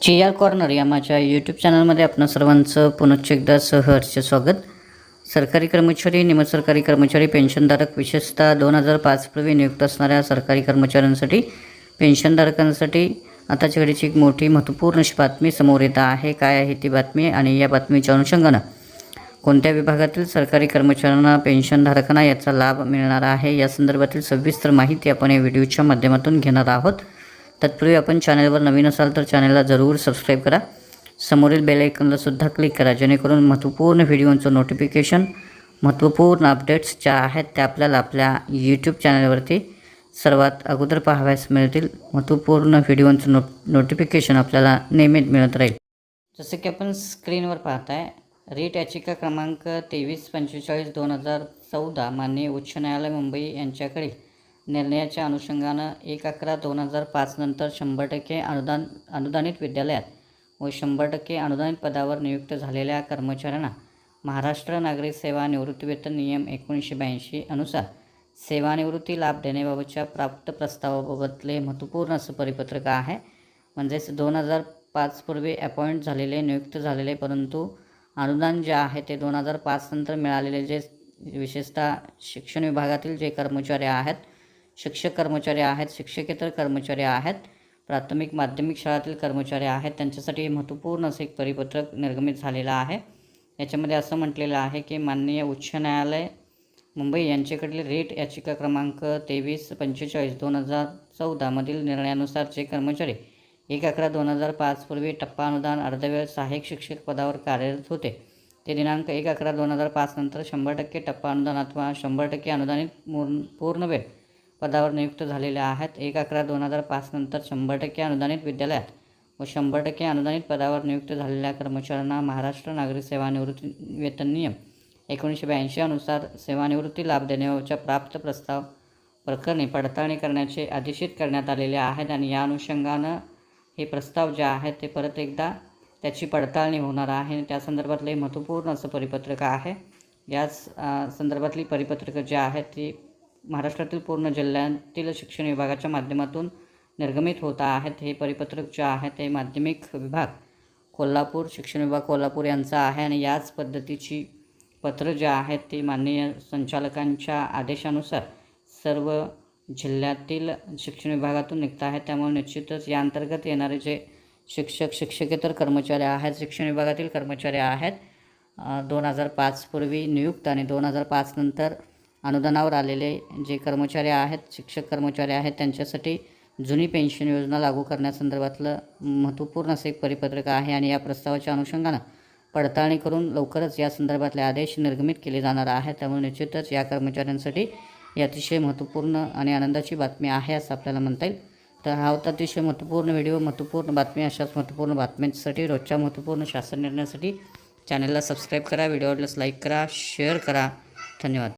ची R corner या माझ्या यूट्यूब चॅनलमध्ये आपण सर्वांचं पुनश्च एकदा सहर्ष स्वागत. सरकारी कर्मचारी निमसरकारी कर्मचारी पेन्शनधारक विशेषतः दोन हजार पाचपूर्वी नियुक्त असणाऱ्या सरकारी कर्मचाऱ्यांसाठी पेन्शनधारकांसाठी आताच्या घडीची एक मोठी महत्त्वपूर्ण अशी बातमी समोर येत आहे. काय आहे ती बातमी आणि या बातमीच्या अनुषंगानं कोणत्या विभागातील सरकारी कर्मचाऱ्यांना पेन्शनधारकांना याचा लाभ मिळणार आहे? या संदर्भातील सविस्तर माहिती आपण या व्हिडिओच्या माध्यमातून घेणार आहोत. तत्पूर्वी आपण चॅनलवर नवीन असाल तर चॅनलला जरूर सबस्क्राईब करा. समोरील बेल क्लिक करा जेणेकरून महत्त्वपूर्ण व्हिडिओंचं नोटिफिकेशन महत्त्वपूर्ण अपडेट्स ज्या आहेत त्या आपल्याला आपल्या यूट्यूब चॅनलवरती सर्वात अगोदर पाहावयास मिळतील. महत्त्वपूर्ण व्हिडिओंचं नो नोटिफिकेशन आपल्याला नियमित मिळत राहील. जसं की आपण स्क्रीनवर पाहताय रीट याचिका क्रमांक तेवीस पंचेचाळीस दोन हजार चौदा माननीय उच्च न्यायालय मुंबई यांच्याकडे निर्णयाच्या अनुषंगानं एक अकरा दोन हजार पाचनंतर शंभर टक्के अनुदान अनुदानित विद्यालयात व शंभर टक्के अनुदानित पदावर नियुक्त झालेल्या कर्मचाऱ्यांना महाराष्ट्र नागरिक सेवा निवृत्तीवेतन नियम एकोणीसशे ब्याऐंशी अनुसार सेवानिवृत्ती लाभ देण्याबाबतच्या प्राप्त प्रस्तावाबाबतले महत्त्वपूर्ण असं परिपत्रक आहे. म्हणजेच दोन हजार पाचपूर्वी अपॉइंट झालेले नियुक्त झालेले परंतु अनुदान जे आहे ते दोन हजार पाचनंतर मिळालेले जे विशेषतः शिक्षण विभागातील जे कर्मचारी आहेत शिक्षक कर्मचारी आहेत शिक्षकेतर कर्मचारी आहेत प्राथमिक माध्यमिक शाळातील कर्मचारी आहेत. त्यांच्यासाठी महत्त्वपूर्ण असं एक परिपत्रक निर्गमित झालेलं आहे. याच्यामध्ये असं म्हटलेलं आहे की माननीय उच्च न्यायालय मुंबई यांच्याकडील रेट याचिका क्रमांक तेवीस पंचेचाळीस दोन हजार चौदामधील निर्णयानुसार जे कर्मचारी एक अकरा दोन हजार पाचपूर्वी टप्पा अनुदान अर्धवेळ सहाय्यक शिक्षक पदावर कार्यरत होते. ते दिनांक एक अकरा दोन हजार पाच नंतर शंभर टक्के टप्पा अनुदान अथवा शंभर टक्के अनुदानित पूर्ण वेळ पदावर नियुक्त झालेले आहेत. एक अकरा दोन हजार पाच नंतर शंभर टक्के अनुदानित विद्यालयात व शंभर टक्के अनुदानित पदावर नियुक्त झालेल्या कर्मचाऱ्यांना महाराष्ट्र नागरिक सेवानिवृत्ती वेतन नियम एकोणीसशे ब्याऐंशी अनुसार सेवानिवृत्ती लाभ देण्याच्या प्राप्त प्रस्ताव प्रकरणी पडताळणी करण्याचे आदेशित करण्यात आलेले आहेत आणि या अनुषंगानं हे प्रस्ताव जे आहेत ते परत एकदा त्याची पडताळणी होणार आहे. आणि त्या संदर्भातलं महत्त्वपूर्ण असं परिपत्रक आहे. याच संदर्भातली परिपत्रकं जे आहेत ती महाराष्ट्रातील पूर्ण जिल्ह्यातील शिक्षण विभागाच्या माध्यमातून निर्गमित होत आहेत. हे परिपत्रक जे आहे ते माध्यमिक विभाग कोल्हापूर शिक्षण विभाग कोल्हापूर यांचा आहे आणि याच पद्धतीची पत्र जे आहेत ती माननीय संचालकांच्या आदेशानुसार सर्व जिल्ह्यातील शिक्षण विभागातून निघत आहेत. त्यामुळे निश्चितच या अंतर्गत येणारे जे शिक्षक शिक्षकेतर कर्मचारी आहेत शिक्षण विभागातील कर्मचारी आहेत दोन हजार पाचपूर्वी नियुक्त आणि दोन हजार पाचनंतर अनुदानावर आलेले जे कर्मचारी आहेत शिक्षक कर्मचारी आहेत त्यांच्यासाठी जुनी पेन्शन योजना लागू करण्यासंदर्भातलं महत्त्वपूर्ण असं एक परिपत्रक आहे आणि या प्रस्तावाच्या अनुषंगानं पडताळणी करून लवकरच या संदर्भातले आदेश निर्गमित केले जाणार आहेत. त्यामुळे निश्चितच या कर्मचाऱ्यांसाठी ही अतिशय महत्त्वपूर्ण आणि आनंदाची बातमी आहे असं आपल्याला म्हणता येईल. तर हा होता अतिशय महत्त्वपूर्ण व्हिडिओ महत्त्वपूर्ण बातमी अशाच महत्त्वपूर्ण बातम्यांसाठी रोजच्या महत्त्वपूर्ण शासन निर्णयासाठी चॅनलला सबस्क्राईब करा व्हिडिओला लाईक करा शेअर करा. धन्यवाद.